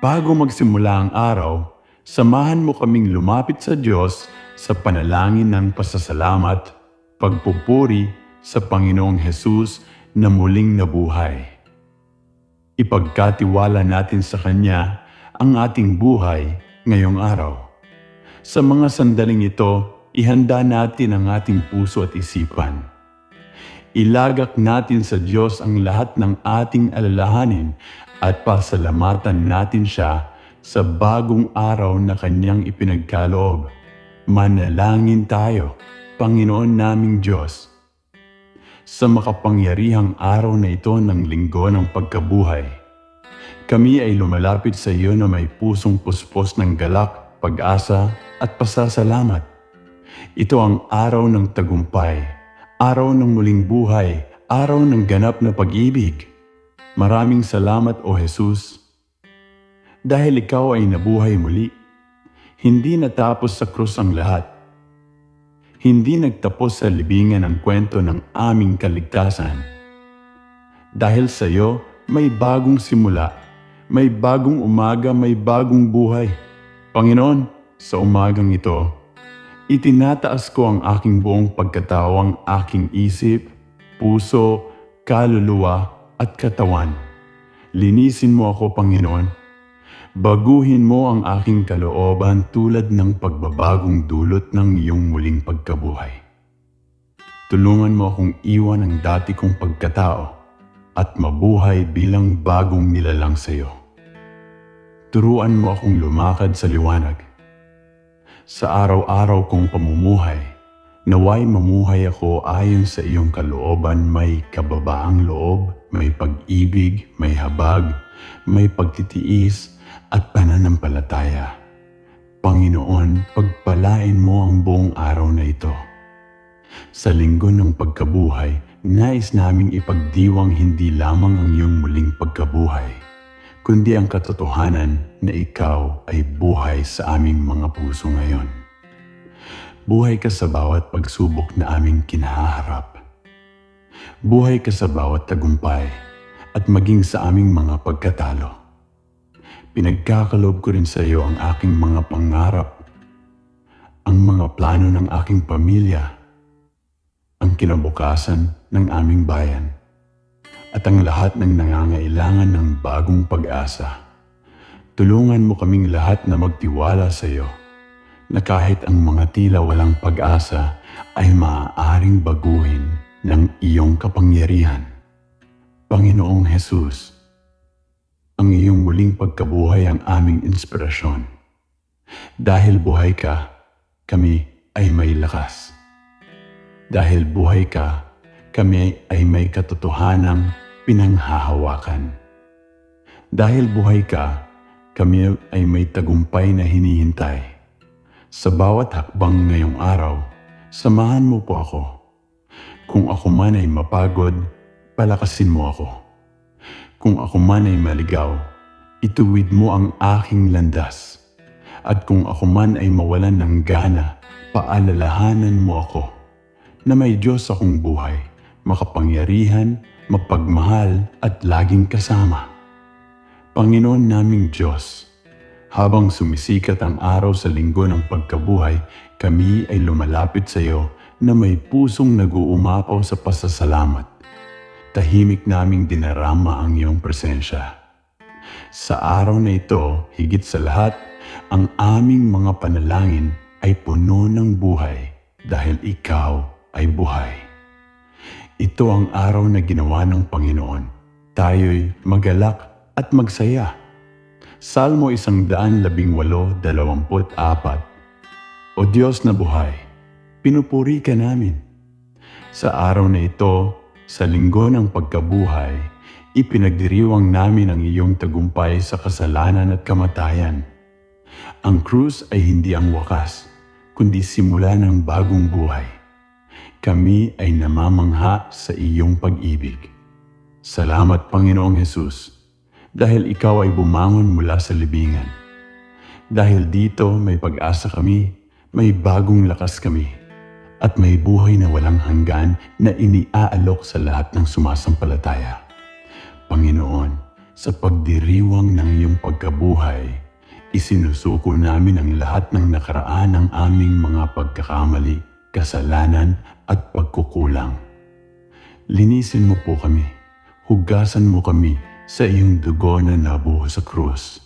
Bago magsimula ang araw, samahan mo kaming lumapit sa Diyos sa panalangin ng pasasalamat, pagpupuri sa Panginoong Hesus na muling nabuhay. Ipagkatiwala natin sa Kanya ang ating buhay ngayong araw. Sa mga sandaling ito, ihanda natin ang ating puso at isipan. Ilagak natin sa Diyos ang lahat ng ating alalahanin at pasalamatan natin siya sa bagong araw na kanyang ipinagkaloob. Manalangin tayo, Panginoon naming Diyos. Sa makapangyarihang araw na ito ng linggo ng pagkabuhay, kami ay lumalapit sa iyo na may pusong puspos ng galak, pag-asa at pasasalamat. Ito ang araw ng tagumpay, araw ng muling buhay, araw ng ganap na pag-ibig. Maraming salamat o Jesus. Dahil ikaw ay nabuhay muli, hindi natapos sa krus ang lahat. Hindi nagtapos sa libingan ang kwento ng aming kaligtasan. Dahil sa iyo, may bagong simula, may bagong umaga, may bagong buhay. Panginoon, sa umagang ito, itinataas ko ang aking buong pagkatao, ang aking isip, puso, kaluluwa at katawan. Linisin mo ako, Panginoon. Baguhin mo ang aking kalooban tulad ng pagbabagong dulot ng iyong muling pagkabuhay. Tulungan mo akong iwan ang dati kong pagkatao at mabuhay bilang bagong nilalang sa iyo. Turuan mo akong lumakad sa liwanag. Sa araw-araw kong pamumuhay, naway mamuhay ako ayon sa iyong kalooban may kababaang loob, may pag-ibig, may habag, may pagtitiis at pananampalataya. Panginoon, pagpalain mo ang buong araw na ito. Sa linggo ng pagkabuhay, nais naming ipagdiwang hindi lamang ang iyong muling pagkabuhay, kundi ang katotohanan na ikaw ay buhay sa aming mga puso ngayon. Buhay ka sa bawat pagsubok na aming kinaharap. Buhay ka sa bawat tagumpay at maging sa aming mga pagkatalo. Pinagkakalob ko rin sa iyo ang aking mga pangarap, ang mga plano ng aking pamilya, ang kinabukasan ng aming bayan, at ang lahat ng nangangailangan ng bagong pag-asa. Tulungan mo kaming lahat na magtiwala sa iyo na kahit ang mga tila walang pag-asa ay maaaring baguhin ng iyong kapangyarihan. Panginoong Jesus, ang iyong muling pagkabuhay ang aming inspirasyon. Dahil buhay ka, kami ay may lakas. Dahil buhay ka, kami ay may katotohanang pinanghahawakan. Dahil buhay ka, kami ay may tagumpay na hinihintay. Sa bawat hakbang ngayong araw, samahan mo po ako. Kung ako man ay mapagod, palakasin mo ako. Kung ako man ay maligaw, ituwid mo ang aking landas. At kung ako man ay mawalan ng gana, paalalahanan mo ako na may Diyos akong buhay, makapangyarihan, mapagmahal at laging kasama. Panginoon naming Diyos, habang sumisikat ang araw sa linggo ng pagkabuhay, kami ay lumalapit sa iyo na may pusong nag-uumapaw sa pasasalamat. Tahimik naming dinarama ang iyong presensya. Sa araw na ito, higit sa lahat, ang aming mga panalangin ay puno ng buhay dahil ikaw ay buhay. Ito ang araw na ginawa ng Panginoon. Tayo'y magalak at magsaya. Salmo isang daan labing walo, dalawamput apat. O Diyos na buhay, pinupuri ka namin. Sa araw na ito, sa linggo ng pagkabuhay, ipinagdiriwang namin ang iyong tagumpay sa kasalanan at kamatayan. Ang krus ay hindi ang wakas, kundi simula ng bagong buhay. Kami ay namamangha sa iyong pag-ibig. Salamat Panginoong Hesus, dahil ikaw ay bumangon mula sa libingan. Dahil dito may pag-asa kami, may bagong lakas kami at may buhay na walang hanggan na iniaalok sa lahat ng sumasampalataya. Panginoon, Sa pagdiriwang ng iyong pagkabuhay, isinusuko namin ang lahat ng nakaraan ng aming mga pagkakamali, kasalanan at pagkukulang. Linisin mo po kami, hugasan mo kami sa iyong dugo na nabuho sa krus.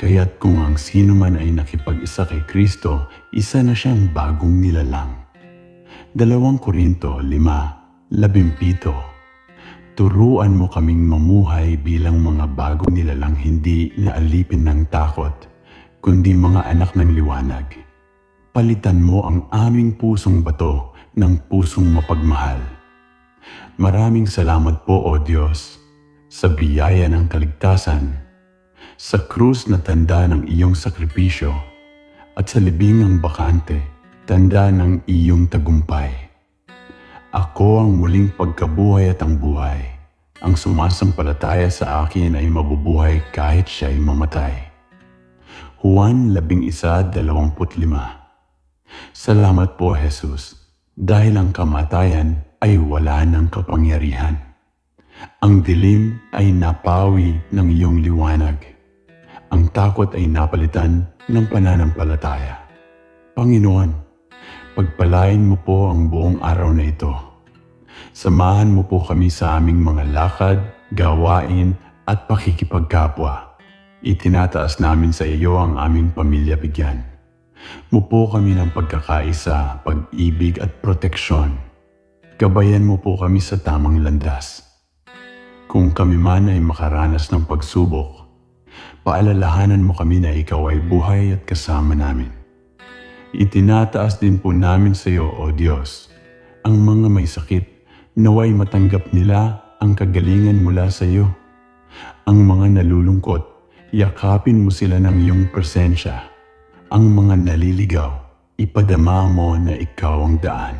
Kaya't kung ang sino man ay nakipag-isa kay Kristo, isa na siyang bagong nilalang. Dalawang Korinto 5, labimpito. Turuan mo kaming mamuhay bilang mga bagong nilalang hindi naalipin ng takot, kundi mga anak ng liwanag. Palitan mo ang aming pusong bato ng pusong mapagmahal. Maraming salamat po, O Diyos, sa biyaya ng kaligtasan sa krus na tanda ng iyong sakripisyo at sa libingang bakante, tanda ng iyong tagumpay. Ako ang muling pagkabuhay at ang buhay. Ang sumasampalataya sa akin ay mabubuhay kahit siya'y mamatay. Juan 11.25 Salamat po, Jesus, dahil ang kamatayan ay wala ng kapangyarihan. Ang dilim ay napawi ng iyong liwanag ang takot ay napalitan ng pananampalataya. Panginoon, pagpalain mo po ang buong araw na ito. Samahan mo po kami sa aming mga lakad, gawain at pakikipagkapwa. Itinataas namin sa iyo ang aming pamilya bigyan. Mupo kami ng pagkakaisa, pag-ibig at proteksyon. Gabayan mo po kami sa tamang landas. Kung kami man ay makaranas ng pagsubok, paalalahanan mo kami na ikaw ay buhay at kasama namin. Itinataas din po namin sa iyo, O Diyos, ang mga may sakit, naway matanggap nila ang kagalingan mula sa iyo. Ang mga nalulungkot, yakapin mo sila ng iyong presensya. Ang mga naliligaw, ipadama mo na ikaw ang daan.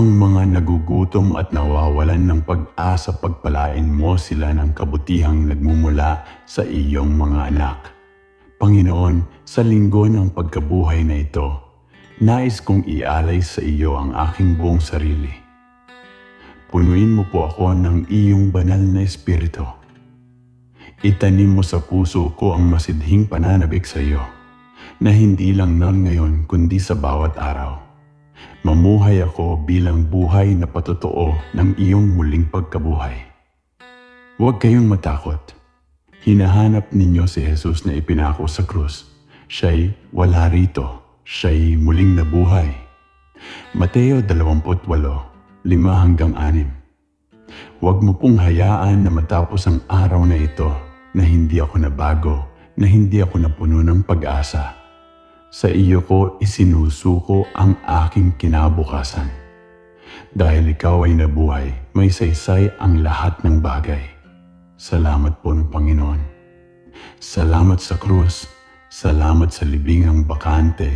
Ang mga nagugutom at nawawalan ng pag-asa pagpalain mo sila ng kabutihang nagmumula sa iyong mga anak. Panginoon, sa linggo ng pagkabuhay na ito, nais kong ialay sa iyo ang aking buong sarili. Punuin mo po ako ng iyong banal na espiritu. Itanim mo sa puso ko ang masidhing pananabik sa iyo, na hindi lang noon ngayon kundi sa bawat araw. Mamuhay ako bilang buhay na patotoo ng iyong muling pagkabuhay. Huwag kayong matakot. Hinahanap ninyo si Jesus na ipinako sa krus. Siya'y wala rito. Siya'y muling nabuhay. Mateo 28, 5 hanggang 6 Huwag mo pong hayaan na matapos ang araw na ito na hindi ako nabago, na hindi ako napuno ng pag-asa sa iyo ko isinusuko ang aking kinabukasan. Dahil ikaw ay nabuhay, may saysay ang lahat ng bagay. Salamat po ng Panginoon. Salamat sa krus. Salamat sa libingang bakante.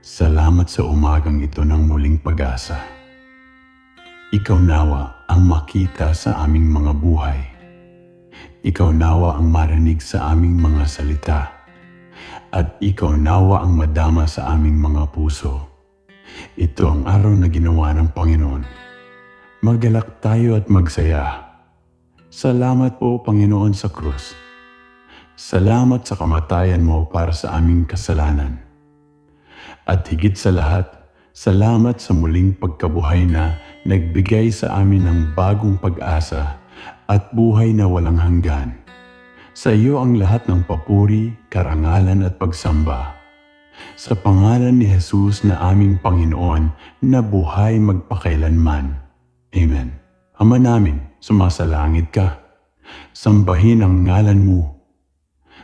Salamat sa umagang ito ng muling pag-asa. Ikaw nawa ang makita sa aming mga buhay. Ikaw nawa ang marinig sa aming mga salita at ikaw nawa ang madama sa aming mga puso. Ito ang araw na ginawa ng Panginoon. Maggalak tayo at magsaya. Salamat po, Panginoon, sa krus. Salamat sa kamatayan mo para sa aming kasalanan. At higit sa lahat, salamat sa muling pagkabuhay na nagbigay sa amin ng bagong pag-asa at buhay na walang hanggan. Sa iyo ang lahat ng papuri, karangalan at pagsamba. Sa pangalan ni Jesus na aming Panginoon na buhay magpakailanman. Amen. Ama namin, sumasalangit ka. Sambahin ang ngalan mo.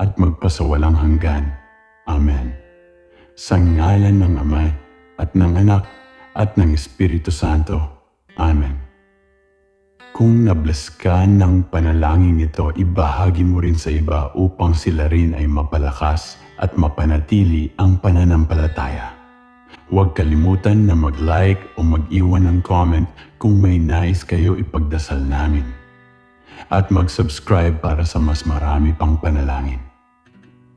at magpasawalang hanggan. Amen. Sa ngalan ng Ama at ng Anak at ng Espiritu Santo. Amen. Kung nabless ka ng panalangin ito, ibahagi mo rin sa iba upang sila rin ay mapalakas at mapanatili ang pananampalataya. Huwag kalimutan na mag-like o mag-iwan ng comment kung may nais kayo ipagdasal namin. At mag-subscribe para sa mas marami pang panalangin.